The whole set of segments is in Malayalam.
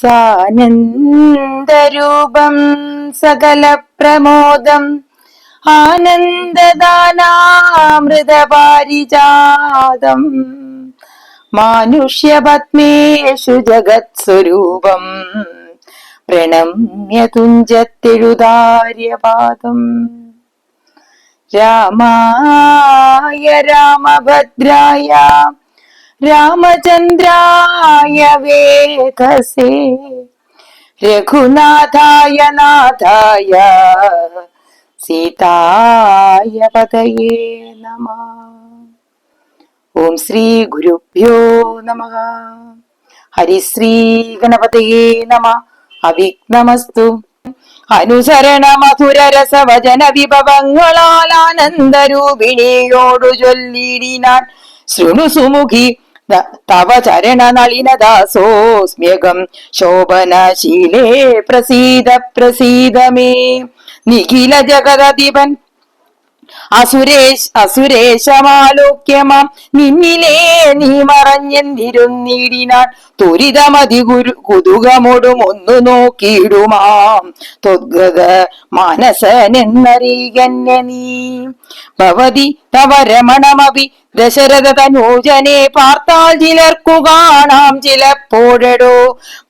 സാനന്ദരൂപം സകല പ്രമോദം ആനന്ദദാനാമൃതപാരിജാതം. മാനുഷ്യപത്മേഷു ജഗത്സ്വരൂപം. പ്രണമ്യ തുഞ്ചത്തെഴുതാര്യപാദം രാമായ രാമഭദ്രായ രാമചന്ദ്രായ വേദസേ രഘുനാഥായ നാഥായ സീതായ പതയേ നമ. ഓം ശ്രീ ഗുരുഭ്യോ നമ. ഹരിശ്രീ ഗണപതയേ നമ. അവിഘ്നമസ്തു. അനുസരണ മധുരരസവചന വിഭവങ്ങളാൽ ആനന്ദരൂപിണിയോടു ചൊല്ലിടിനാൻ. ശൃണു സുമുഖി ചരണ നളിനദാസോസ്മ്യകം ശോഭനശീലേ പ്രസീദ പ്രസീദ മേ നിഖില ജഗതധിപൻ അസുരേഷ് അസുരേശമാലോക്യമാം നിന്നിലേ നീ മറഞ്ഞെന്നിരുന്നിടിനാൻ ത്വരിതമതി ഗുരു കുതുകമൊടും ഒന്നു നോക്കിയിടുമാം. ത്വദ്ഗത മാനസനെന്നറിയന്നെ നീ. ഭവതി തവ രമണമവി ദശരഥ തനൂജനെ പാർത്താൽ ചിലർക്കു കാണാം ചിലപ്പോഴടോ.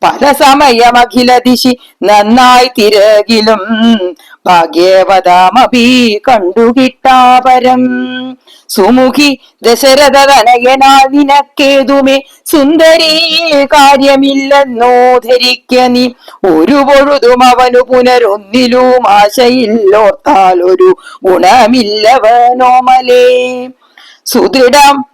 പല സമയം അഖില ദിശി നന്നായി തിരകിലും ഭാഗ്യവതാമപി കണ്ടുകിട്ടാപരം സുമുഖി ദശരഥ തനയനാൽ നിനക്കേതുമേ? സുന്ദരീ കാര്യമില്ലെന്നോ ധരിക്ക നീ. ഒരു പൊഴുതും അവനു പുനരൊന്നിലും ആശയില്ലോർത്താൽ ഒരു ഗുണമില്ലവനോമലേ സുദൃഢം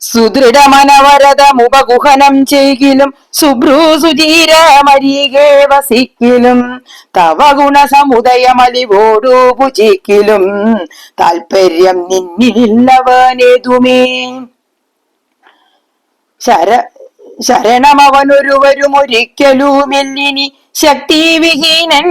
സുദൃഢമനവരതമുപഗുഹനം ചെയ്യിലും സുഭ്രൂ സുചീരമരികെ വസിക്കിലും തവ ഗുണസമുദയമലിവോടു ഭുജിക്കിലും താൽപര്യം നിന്നില്ലവനേതുമേ. ശര ശരണമവനൊരുവരും ഒരിക്കലുമില്ലിനി ശക്തിവിഹീനൻ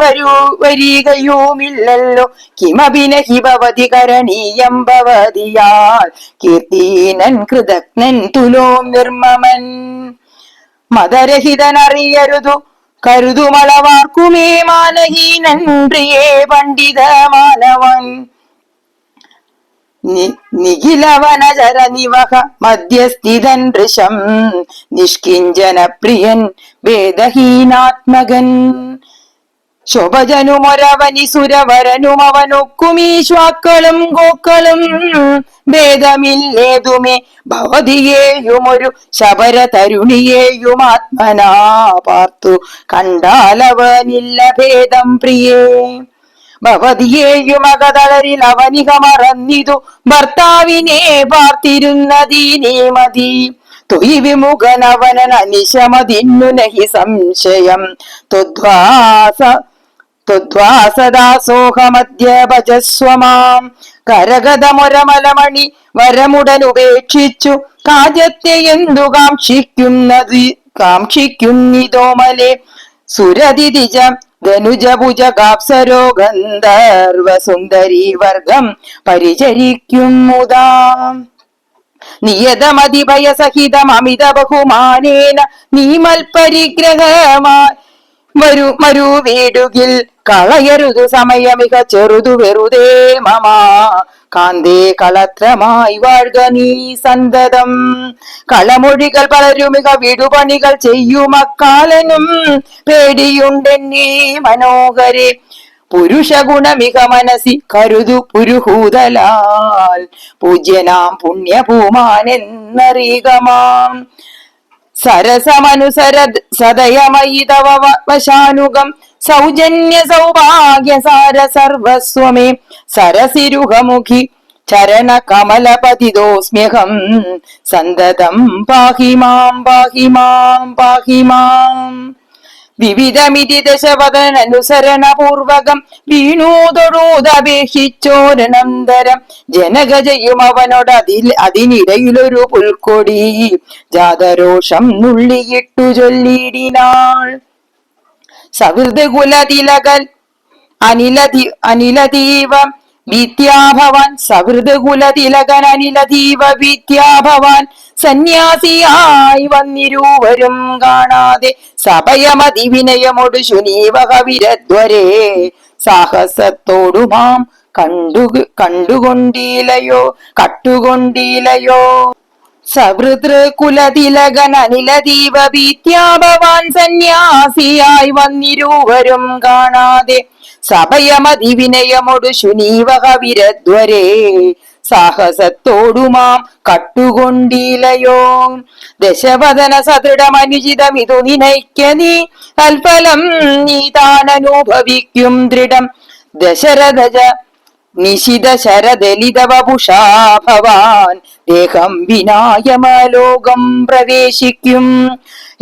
വരൂ വരികയുമില്ലല്ലോ. കിമഭിനഹി ഭവതി കരണീയം ഭവതിയാൽ കീർത്തീനൻ കൃതജ്ഞൻ തുലോ നിർമ്മമൻ. മതരഹിതനറിയരുതു കരുതുമളവാർക്കുമേ മാനഹീനൻ പ്രിയേ പണ്ഡിത മാനവൻ നിഖിലവനചര നിവഹ മധ്യസ്ഥിതൻ ഋഷം നിഷ്കിഞ്ചന പ്രിയൻ വേദഹീനാത്മകൻ. ശോഭജനുമൊരവനി സുരവരനുമവനൊക്കുമീശ്വാക്കളും ഗോക്കളും ഭേദമില്ലേതുമേ ഭവതിയേയുമൊരു ശബര തരുണിയേയും ആത്മനാ പാർത്തു. കണ്ടാലവനില്ല ഭേദം പ്രിയേ. ഭവതിയെയും അകതളരിൽ അവനിക മറന്നിതു ഭർത്താവിനെ പാർത്തിരുന്നതീനേ മതി തൊയ് വിമുഖനവനൻ അനിശമതിന്നു നഹി സംശയം. ത്വദ്വാസ ത്വദ്വാസദാസോഹമദ്യഭജസ്വമാം കരഗതമൊരമലമണി വരമുടൻ ഉപേക്ഷിച്ചു കാജത്തെ എന്തു കാക്ഷിക്കുന്നത് കാക്ഷിക്കുന്നിതോമലെ. സുരതിരിജ ധനുജഭുജ കാപ്സരോ ഗന്ധർവ സുന്ദരി വർഗം പരിചരിക്കും മുതാം നിയതമതിഭയസഹിതം അമിത ബഹുമാനേന നീമൽപരിഗ്രഹമായി വരൂ മരു വീടുകിൽ കളയരുതു സമയമിക ചെറുതു വെറുതേ മമ. കാന്തേ കളത്രമായി വാഴ്ക നീ സന്തതം. കളമൊഴികൾ പലരുമിക വിടുപണികൾ ചെയ്യുമക്കാലനും പേടിയുണ്ടെന്നേ മനോഹരെ പുരുഷ ഗുണമിക മനസി കരുതു പുരുഹൂതലാൽ. പൂജ്യനാം പുണ്യഭൂമാൻ എന്നറിയുകമാം സരസമനുസര സദയമയി തവ വ- വശാനുഗം. സൗജന്യ സൗഭാഗ്യ സാര സർവസ്വമേ. സരസിരുഹമുഖി ചരണ കമലപതിദോസ്മ്യഹം സന്തതം പാഹി മാം പാഹി മാം പാഹി മാം. വിവിധമിതി ദശവദനുസരണപൂർവകം വീണൂതൊഴൂതപേക്ഷിച്ചോരനന്തരം ജനകജയും അവനോട് അതിൽ അതിനിടയിലൊരു പുൽക്കൊടി. ജാതരോഷം നുള്ളിയിട്ടു ചൊല്ലിയിടിനാൾ സഹൃദകുലതിലകൽ അനിലതി അനിലതീവ വിദ്യാഭവാൻ. സഹൃദ് കുലതിലകൻ അനിലധീവ വിദ്യാഭവാൻ. സന്യാസിയായി വന്നിരുവരും കാണാതെ സഭയമതി വിനയമൊടു ശുനീവക വിരദ്വരെ. സാഹസത്തോടുമാം കണ്ടു കണ്ടുകൊണ്ടീലയോ കട്ടുകൊണ്ടീലയോ വിദ്യാഭവാൻ സന്യാസിയായി വന്നിരുവരും കാണാതെ. സഭയമതി വിനയമൊടു ശുനീവക വിരദ്വരെ. സാഹസത്തോടുമാം കട്ടുകൊണ്ടിലയോ. ദശവദന സദൃഢമനുചിതം ഇതു നിനയ്ക്ക നീ തൽഫലം നീ താനനുഭവിക്കും ദൃഢം. ദശരഥജ നിശിത ശരദലിത വപുഷാ ഭവാൻ ദേഹം വിനായമലോകം പ്രവേശിക്കും.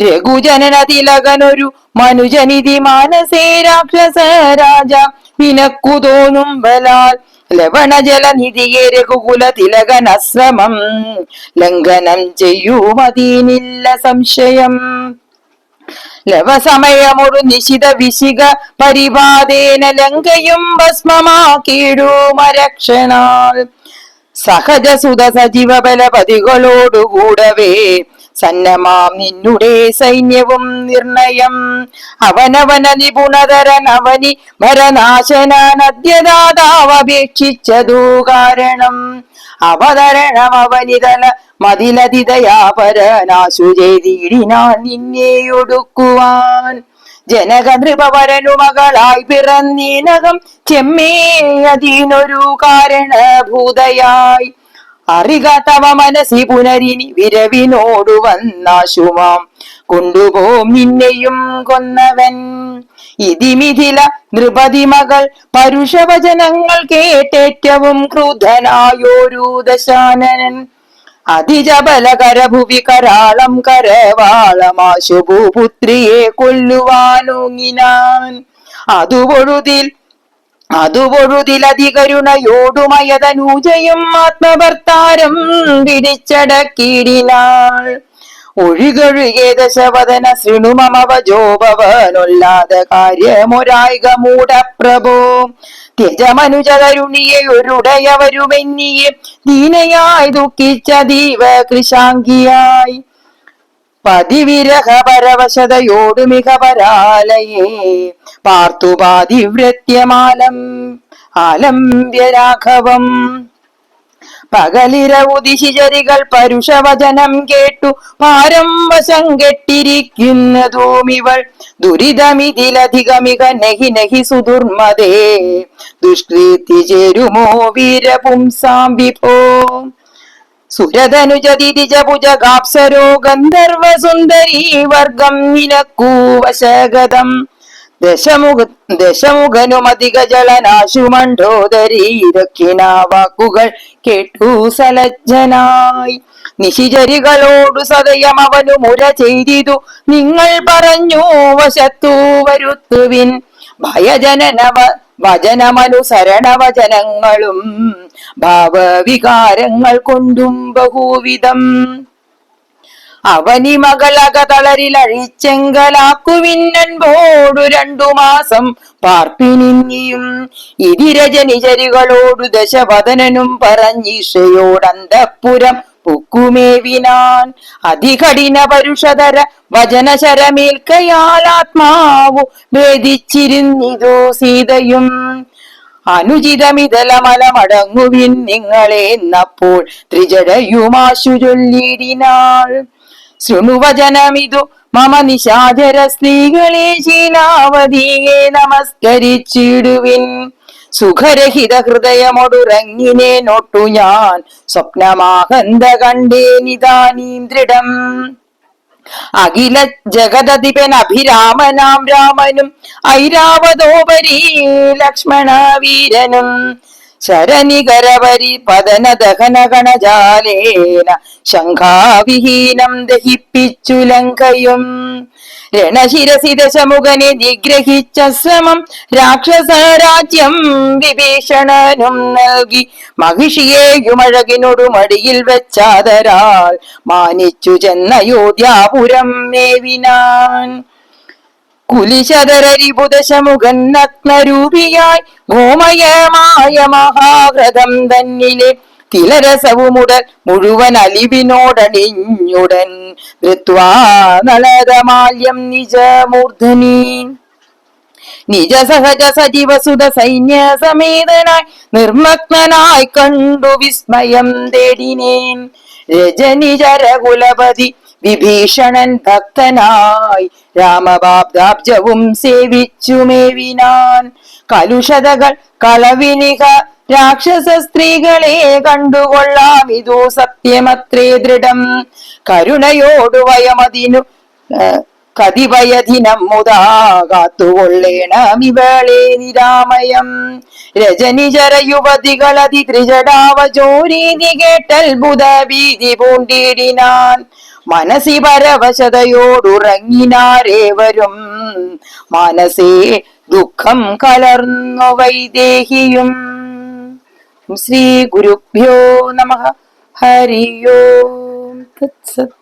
രഘുജനന തിലകനൊരു മനുജനിധി മാനസേ രാക്ഷസ രാജ വിനക്കു തോന്നും ബലാൽ. ലവണജലനിധിയെ രഘുകുല തിലകനശ്രമം ലംഘനം ചെയ്യുമതീനില്ല സംശയം. ലവസമയമൊരു നിശിത വിശിക പരിപാതേന ലങ്കയും ഭസ്മമാക്കിയിടൂമരക്ഷണാൽ സഹജ സുത സജീവ ബലപതികളോടുകൂടവേ സന്നമാം നിന്നുടെ സൈന്യവും നിർണയം. അവനവന നിപുണതരൻ അവനി ഭരനാശനദ്യദാതാവപേക്ഷിച്ചതു കാരണം. അവതരണം അവനിതല മതിലതിതയാപരനാശു നിന്നെയൊടുക്കുവാൻ. നിന്നെ ഒടുക്കുവാൻ ജനക നൃപവരനു മകളായി പിറന്നീനകം ചെമ്മേ അതിനൊരു കാരണഭൂതയായി. അറിക തവ മനസ്സി പുനരിനി വിരവിനോടു വന്നാശുമാം കൊണ്ടുപോം നിന്നെയും കൊന്നവൻ. ഇതിമിഥില നൃപതി മകൾ പരുഷവചനങ്ങൾ കേട്ടേറ്റവും ക്രൂധനായോരു ദശാനനൻ. അതിജബലകരഭുവി കരാളം കരവാളമാശുഭൂപുത്രിയെ കൊല്ലുവാനോങ്ങിനാൻ. അതുപൊഴുതിൽ അതുപൊഴുതിലധികരുണയോടുമയതനൂജയും ആത്മഭർത്താരം പിടിച്ചടക്കിടിനാൾ ഒഴുകൊഴുകേ ദശവദന ശൃണുമമവജോപവനൊല്ലാതെ കാര്യമൊരായിക മൂടപ്രഭോ. ത്യജമനുജതരുണിയെ ഒരുടയവരുമെന്നിയെ ദീനയായി ദുഃഖിച്ച ദീവ കൃശാങ്കിയായി. പതിവിരഹ പരവശതയോടു മിക പരാലയേ പാർത്തുപാതിവ്രത്യമാലം ആലംബ്യരാഘവം. പകലിരവു ദിശിചരികൾ പരുഷവചനം കേട്ടു. വശം കെട്ടിരിക്കുന്നതുമിവൾ ദുരിതമിതിലധികമിക നഹി നഹി സുദുർമതേ. ദുഷ്കീർത്തി ചേരുമോ വീരപുംസാം വിഭോ സുരതനുജതിജഭുജഗാപ്സരോ ഗന്ധർവസുന്ദരീ വർഗം നിനക്കൂ വശഗതം ദശമുഖ ദശമുഖനുമധിക ജലനാശുമണ്ഡോദരീരക്കിന വാക്കുകൾ കേട്ടു സലജ്ജനായി. നിശിചരികളോടു സദയം അവനു മുര ചെയ്തിതു. നിങ്ങൾ പറഞ്ഞു വശത്തു വരുത്തുവിൻ. ഭയജനനവ വചനമനുസരണവചനങ്ങളും ഭാവവികാരങ്ങൾ കൊണ്ടും ബഹുവിധം അവനി മകളക തളരിലഴിച്ചെങ്കലാക്കുവിന്നൻപോടു രണ്ടു മാസം പാർപ്പിനിന്നിയും ഇതിരജനിചരികളോടു ദശവദനനും പറഞ്ഞിഷയോടന്തപ്പുരം പുക്കുമേവിനാൻ അതികഠിന പരുഷതര വചനശരമേൽക്കയാൽ ആത്മാവു ഭേദിച്ചിരുന്നിതു സീതയും. അനുചിതമിതലമലമടങ്ങുവിൻ നിങ്ങളെ എന്നപ്പോൾ ത്രിജടയുമാശു ചൊല്ലിടിനാൾ. ശൃണുവചനമിതു മമ നിശാചര സ്ത്രീകളെ ശീലാവതിയെ നമസ്കരിച്ചിടുവിൻ. സുഖരഹിത ഹൃദയമൊടുറങ്ങിനെ നൊട്ടു ഞാൻ. സ്വപ്നമാഹന്ത കണ്ടേനിതാനീം ദൃഢം അഖില ജഗദധിപൻ അഭിരാമനാം രാമനും ഐരാവതോപരി ലക്ഷ്മണ വീരനും. ശരനികരവരി പതന ദഹന ഗണജാലേന ശംഖാവിഹീനം ദഹിപ്പിച്ചു ലങ്കയും. രണശിരസി ദശമുഖനെ നിഗ്രഹിച്ച ശ്രമം രാക്ഷസരാജ്യം വിഭീഷണനും നൽകി. മഹിഷിയെയുമഴകിനൊടു മടിയിൽ വെച്ചാതരാൾ മാനിച്ചു ചെന്നയോധ്യാപുരം മേവിനാൻ. കുലിശതരരിബുദശമുഖൻ നഗ്നരൂപിയായി ഗോമയമായ മഹാവ്രതം തന്നിലെ തിലരസവുമുടൽ മുഴുവൻ അലിവിനോടണിഞ്ഞുടൻ ധൃത്വാ നളതമാല്യം നിജമൂർധനി. നിജ സഹജ സജീവസുത സൈന്യ സമേതനായി നിർമ്മഗ്നായി കണ്ടു വിസ്മയം തേടിനേൻ. രജനിജര കുലപതി വിഭീഷണൻ ഭക്തനായി രാമബാബ്ദാബ്ജവും സേവിച്ചു മേവിനാൻ. കലുഷതകൾ കളവിനിക രാക്ഷസ സ്ത്രീകളെ കണ്ടുകൊള്ളാം. ഇതു സത്യമത്രേ ദൃഢം. കരുണയോടു വയമതിനു കതിവയദിനം മുതാ കാത്തുകൊള്ളേണം രജനിചര യുവതികളതി ത്രിജടാവചോരീതി ബുധ ഭീതി പൂണ്ടിടിനാൻ. മനസി പരവശതയോടുറങ്ങിനാരേവരും. മനസ്സേ ദുഃഖം കലർന്നു വൈദേഹിയും. ശ്രീ ഗുരുഭ്യോ നമ. ഹരിയോ. തത്സത്.